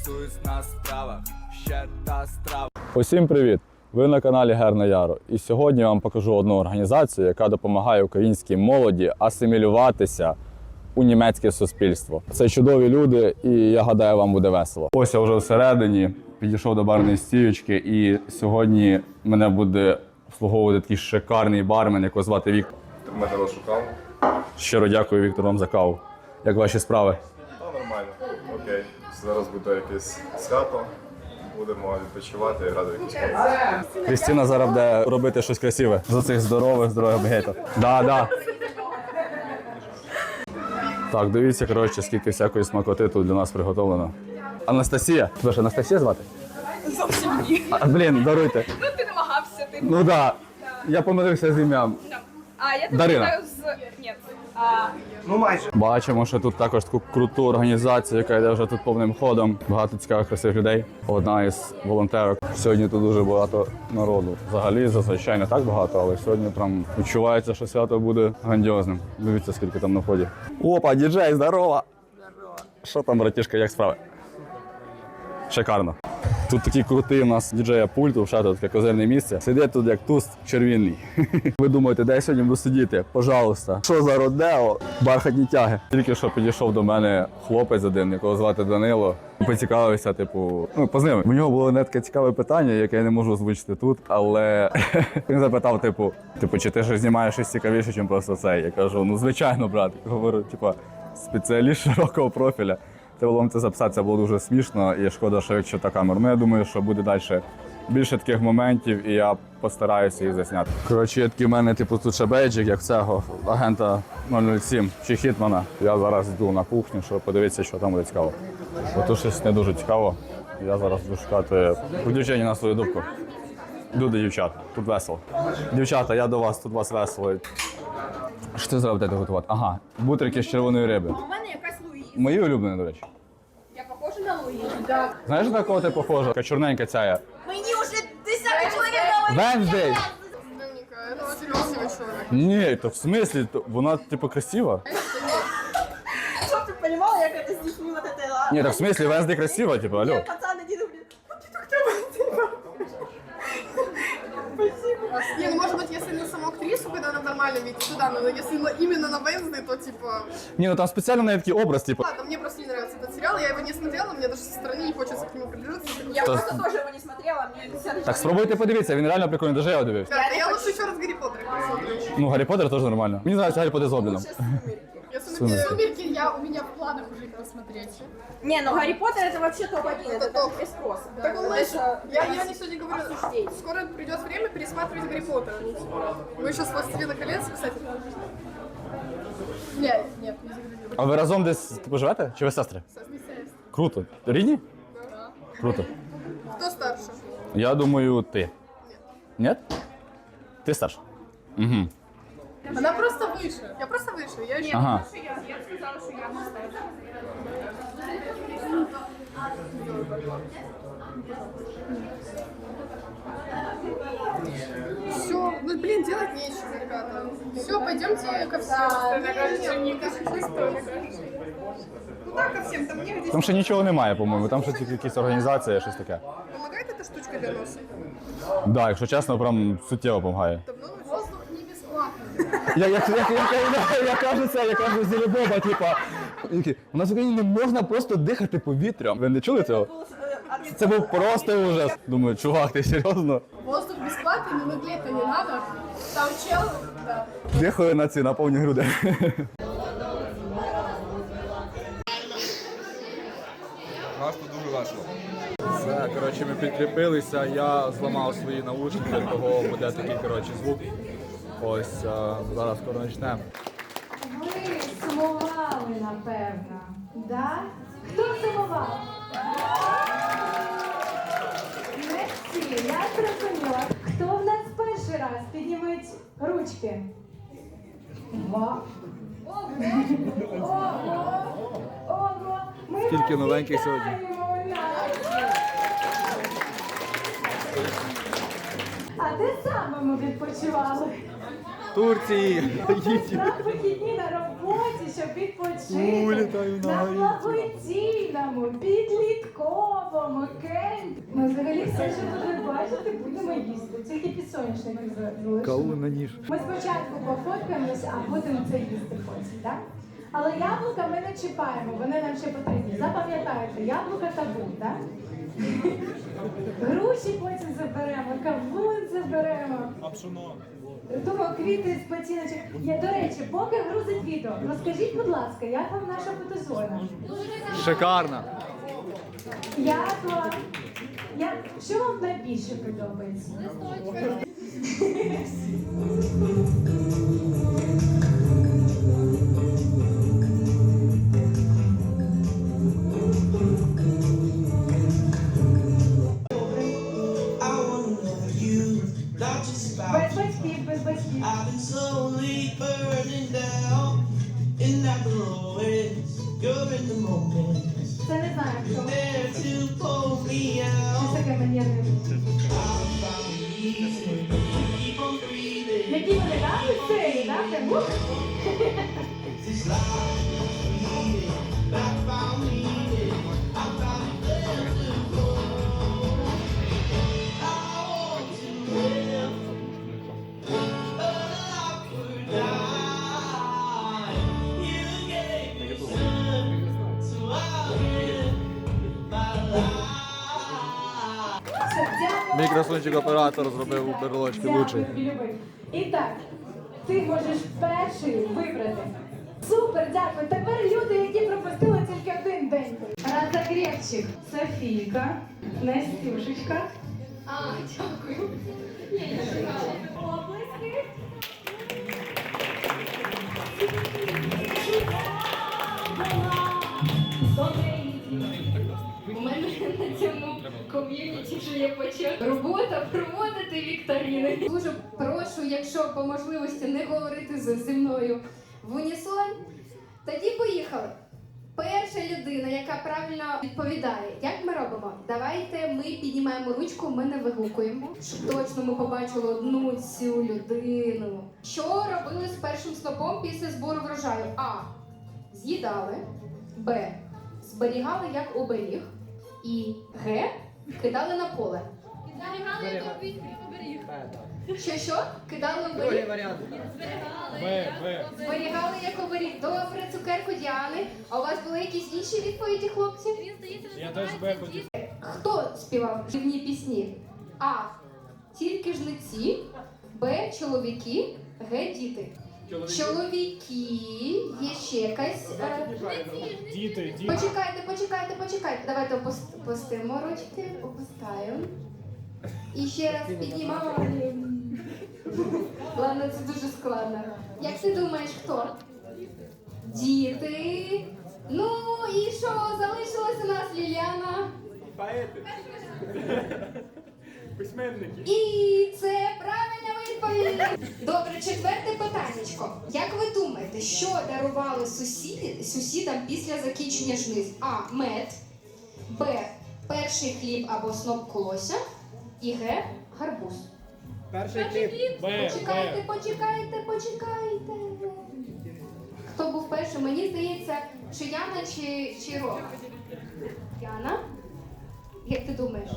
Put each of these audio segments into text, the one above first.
фокусуюсь на справах, ще та страва. Усім привіт! Ви на каналі Герна Яру. І сьогодні я вам покажу одну організацію, яка допомагає українській молоді асимілюватися у німецьке суспільство. Це чудові люди, і я гадаю, вам буде весело. Ось я вже всередині підійшов до барної стіючки, і сьогодні мене буде обслуговувати такий шикарний бармен, якого звати Віктор. Дмитро шукав. Щиро дякую Віктор вам за каву. Як ваші справи? Окей. Зараз буде якесь свято. Будемо відпочивати і грати в якісь концерти. Крістіна зараз буде робити щось красиве з оцих здорових, здорових багетів. Да, да. Так, дивіться, коротше, скільки всякої смакоти тут для нас приготовлено. Анастасія. Тебе ж Анастасія звати? Зовсім ні. А, блін, даруйте. Ну ти намагався, ти. Ну да. Я помилився з ім'ям. А я тебе Дарина. знаю з. Ні. А, Бачимо, що тут також таку круту організацію, яка йде вже тут повним ходом. Багато цікавих красивих людей. Одна із волонтерок. Сьогодні тут дуже багато народу. Взагалі зазвичай не так багато, але сьогодні прям відчувається, що свято буде грандіозним. Дивіться, скільки там на вході. Опа, діджей, здорово! Здорово. Що там, братішка, як справи? Шикарно. Тут такий крутий у нас діджея пульт, вже таке козирне місце. Сидить тут як туст червінний. Ви думаєте, де я сьогодні буду сидіти? Пожалуйста. Що за родео? Бархатні тяги. Тільки що підійшов до мене хлопець один, якого звати Данило. Поцікавився, типу, ну познайомив. У нього було не таке цікаве питання, яке я не можу озвучити тут, але він запитав, типу, типу, чи ти щось знімаєш щось цікавіше, ніж просто це. Я кажу, ну звичайно, брат. Говорю, типу, спеціаліст широкого профіля. Треба було це записати, це було дуже смішно, і шкода, що якщо та камера. Ну я думаю, що буде далі більше таких моментів, і я постараюся їх засняти. Коротше, є такий в мене, типу, тут ще бейджик, як цього агента 007 чи Хітмана. Я зараз йду на кухню, щоб подивитися, що там буде цікаво. Бо тут щось не дуже цікаво. Я зараз буду шукати включення на свою дубку. Йду до дівчат, тут весело. Дівчата, я до вас, тут вас весело. Що ти зараз будете готувати? Ага, бутрики з червоної риби. у мене якась Луїза. Мої улюблені, до речі. Я похожа на Луїзу? Так. Знаєш, на кого ти похожа? Така чорненька ця. Мені вже десятий чоловік говорить. Венздей! Домника, это очень красивый человек. Ні, то в смислі, то вона типу красива. Чтоб ты понимала, я когда с детьми вот это... ла- Ні, так в смислі Венздей красива, типу, алло. нормальном виде, туда, но если на- именно на Венсдей, то типа... Ні, ну там спеціально навіть такий образ, типу. Ладно, мне просто не нравится этот сериал, я его не смотрела, мне даже со стороны не хочется к нему приближаться. Я То- просто тоже его не смотрела, мне десятый Так спробуйте подивитися, він реально прикольний, даже я його дивився. Да, я лучше еще раз Гарри Поттера посмотрю. Ну, Гаррі Поттер теж нормально. Мені подобається Гаррі Поттер з Гобліном. Я сумерки, сумерки, я, у меня в планах уже их посмотреть. Не, ну Гарри Поттер это вообще топ-1, это, Это даже топ. без спроса. Так он Это лучше. даже- Я, я не сегодня говорю, скоро придет время пересматривать Гарри Поттера. Ну, типа, Вы сейчас «Властелина колец», кстати. Нет, нет, не загрузила. А ви разом десь типу, живете? Чи ви сестри? Совместимость. Круто. Рідні? Круто. Кто старше? Я думаю, ти. Ні? Ти старша? Угу. Она просто выше. Я просто выше. Я еще... Ага. Я сказала, що я не знаю. Все, ну блин, делать нечего, ребята. Все, пойдемте ко всем. Куда ко всем? Там негде. Там ще нічого немає, по-моєму. Там ще тільки якісь організації, щось таке. Помогает эта штучка для носа? Да, якщо чесно, прям суттєво допомагає. Давно воздух не бесплатный. Я, кажу це, я кажу зі Боба, типа. У нас в Україні не можна просто дихати повітрям. Ви не чули цього? Це був просто ужас. Думаю, чувак, ти серйозно? Воздух бесплатный, но наглеть-то не надо. Там чел, да. Дихаю на ці на повні груди. Тут дуже весело. Все, коротше, ми підкріпилися, я зламав свої наушники, того буде такий коротше, звук. Ось зараз скоро почнемо. Сумували, напевно. Да? Хто сумував? Мерсі, я зрозуміла. Хто в нас перший раз? Підніміть ручки. Ва. Ого! Ого! Ого! Ми Скільки вас новеньких сьогодні? вітаємо, Настя! А де саме ми відпочивали? Турції. На вихідні на роботі, щоб відпочити. на благодійному, підлітковому кемпі. Ми взагалі все, що тут ви бачите, будемо їсти. Тільки підсонячники залишили. Каву на ніж. Ми спочатку пофоткаємось, а будемо це їсти потім, так? Але яблука ми не чіпаємо, вони нам ще потрібні. Запам'ятайте, яблука табу, так? Груші потім заберемо, кавун заберемо. А пшено? Думаю, квіти з ботиночок. Я, до речі, поки грузить відео, розкажіть, будь ласка, як вам наша фотозона? Шикарно. Як вам? Як, що вам найбільше подобається? I breathing. Які вони там місцеві, так? Мій красунчик оператор зробив у берлочки лучше. І так, ти можеш перший вибрати. Супер, дякую. Тепер люди, які пропустили тільки один день. Разогрівчик Софійка, Настюшечка. А, дякую. Ком'юніті вже є початок. Робота проводити вікторини. Дуже прошу, якщо по можливості не говорити зі мною в унісон. Тоді поїхали. Перша людина, яка правильно відповідає, як ми робимо? Давайте ми піднімаємо ручку, ми не вигукуємо. Щоб точно ми побачили одну цю людину. Що робили з першим снопом після збору врожаю? А. З'їдали. Б. Зберігали як оберіг. І Г. Кидали на поле. Що що? Кидали оберіг? Зберігали як оберіг. Добре, цукерку Діани. А у вас були якісь інші відповіді, хлопці? Я теж Б хотів. Хто співав дивні пісні? А. Тільки жниці. Б. Чоловіки. Г. Діти. Чоловіки. Є ще якась. е, Діти, діти. Почекайте, почекайте, почекайте. Давайте опус- опустимо ручки, опускаємо. І ще раз піднімаємо. Ладно, це дуже складно. Як ти думаєш, хто? Діти. Ну і що? Залишилась у нас Ліляна. Поети. Письменники. І це правильна відповідь. Добре, четверте питаннячко. Як ви думаєте, що дарували сусіди, сусідам після закінчення жниць? А. Мед. Б. Перший хліб або сноп колося. І Г. Гарбуз. Перший кліп. Б, Почекайте, Б. почекайте, почекайте. Хто був перший? Мені здається, чи Яна, чи, чи Рома? Яна? Як ти думаєш?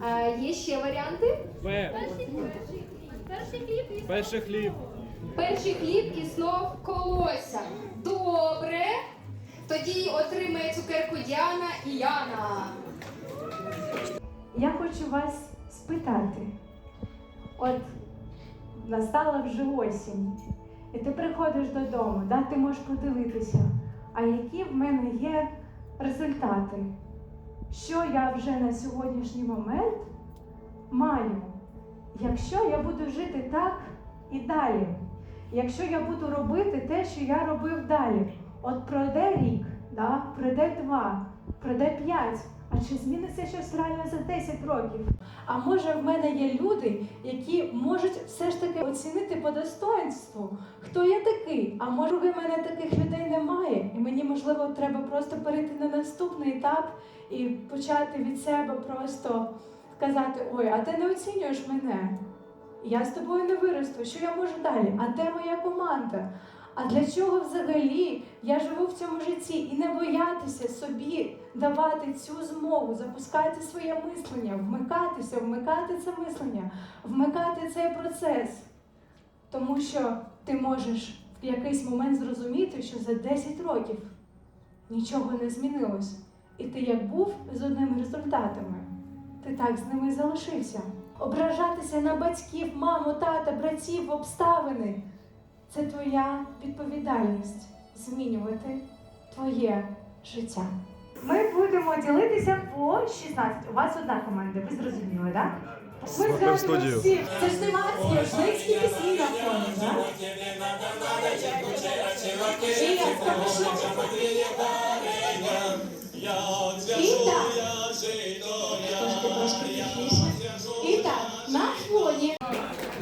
А, є ще варіанти? Б. Перший хліб. Перший хліб і знов колося. Добре. Тоді отримає цукерку Діана і Яна. Я хочу вас спитати. От настала вже осінь, і ти приходиш додому, да, ти можеш подивитися, а які в мене є результати, що я вже на сьогоднішній момент маю, якщо я буду жити так і далі, якщо я буду робити те, що я робив далі, от пройде рік, да, пройде два, пройде п'ять. А чи зміниться щось реально за 10 років? А може в мене є люди, які можуть все ж таки оцінити по достоинству, хто я такий? А може в мене таких людей немає, і мені можливо треба просто перейти на наступний етап і почати від себе просто сказати: ой, а ти не оцінюєш мене. Я з тобою не виросту. Що я можу далі? А де моя команда? А для чого взагалі я живу в цьому житті і не боятися собі давати цю змогу, запускати своє мислення, вмикатися, вмикати це мислення, вмикати цей процес. Тому що ти можеш в якийсь момент зрозуміти, що за 10 років нічого не змінилось. І ти як був з одними результатами, ти так з ними і залишився. Ображатися на батьків, маму, тата, братів, обставини це твоя відповідальність змінювати твоє життя. Ми будемо ділитися по 16. У вас одна команда, ви зрозуміли, так? Ми Слухаємо студію. всі. Це ж не маски, пісні на фоні, так? І я скажу. І так. Трошки, трошки тихіше. І так, на фоні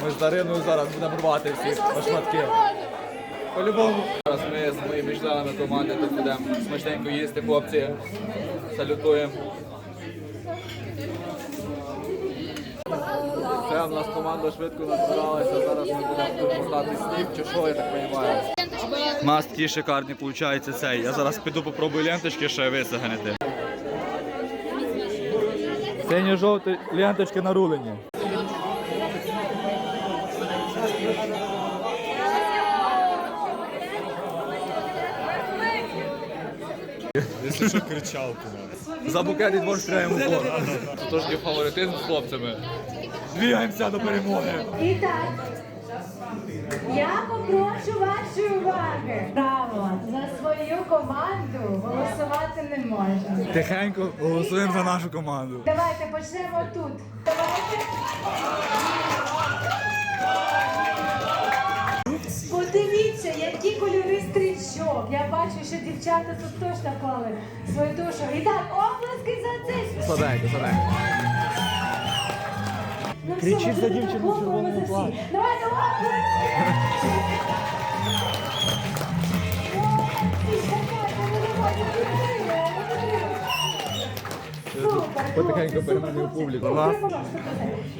Ми з Дариною зараз будемо рвати всіх на шматки. По-любому. Зараз ми з моїми членами команди тут будемо смачненько їсти, хлопці. Салютуємо. Це в нас команда швидко назбиралася. Зараз ми будемо тут сніг чи що, я так розумію. У нас такі шикарні виходить цей. Я зараз піду попробую ленточки ще висагнити. Сині-жовті ленточки нарулені. За букет і двох стріляємо в гол. Це трошки фаворитизм з хлопцями. Двігаємося до перемоги. І так, я попрошу вашої уваги. Право, за свою команду голосувати не можна. Тихенько голосуємо за нашу команду. Давайте почнемо тут. Давайте. Подивіться, які кольори стрічок. Я бачу, що дівчата тут точно клали свою душу. І так, оплески за це. Сладенько, сладенько. Ну, Кричіть за дівчину в червоному платі. Давайте оплески. Потихеньку супер, публіку. хлопці.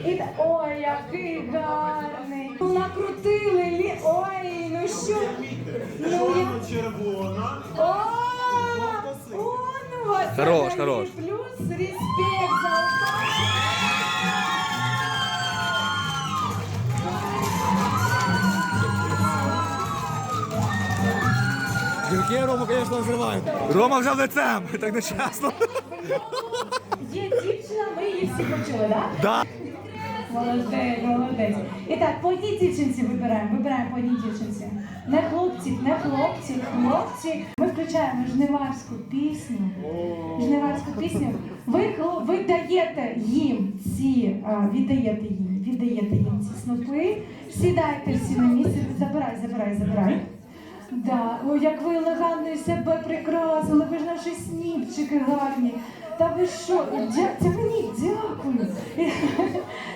І та- Ой, який гарний. Ну накрутили лі. Ой, ну що? Ну. Червона. Хорош, хорош. Плюс респект. Гірки Рома, звісно, зривають. Рома вже лицем, так не чесно. Є дівчина, ми її всі почули, так? Да. Молодець, молодець. І так, по одній дівчинці вибираємо, вибираємо по одній дівчинці. Не хлопці, не хлопці, хлопці. Ми включаємо жниварську пісню. Жниварську пісню. Ви, ви даєте їм ці, а, віддаєте їм, віддаєте їм ці снопи. Сідайте всі на місце. Забирай, забирай, забирай. Да, о, як ви елегантно себе прикрасили, ви ж наші сніпчики гарні. Та ви що? Дя... Це мені дякую.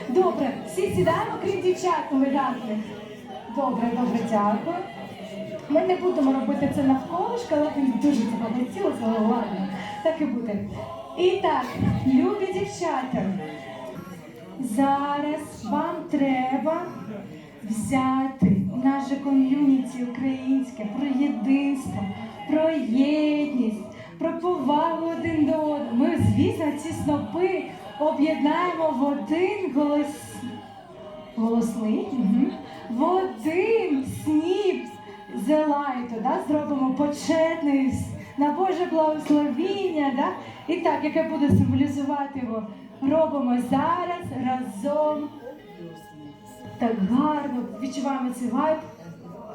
Добре, всі сідаємо, крім дівчат елегантних. Добре, добре, дякую. Ми не будемо робити це навколишки, але мені дуже але ладно. Так і буде. І так, любі дівчата, зараз вам треба взяти наше ком'юніті українське про єдинство, про єдність, про повагу один до одного. Ми, звісно, ці снопи об'єднаємо в один голос... голосний, угу. в один сніп зелайту, да? зробимо почетний на Боже благословіння, да? і так, яке буде символізувати його, робимо зараз разом так гарно відчуваємо цей вайб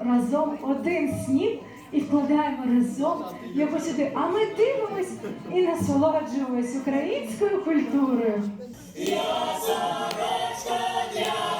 разом один сніп і вкладаємо разом його сюди. А ми дивимось і насолоджуємось українською культурою. Я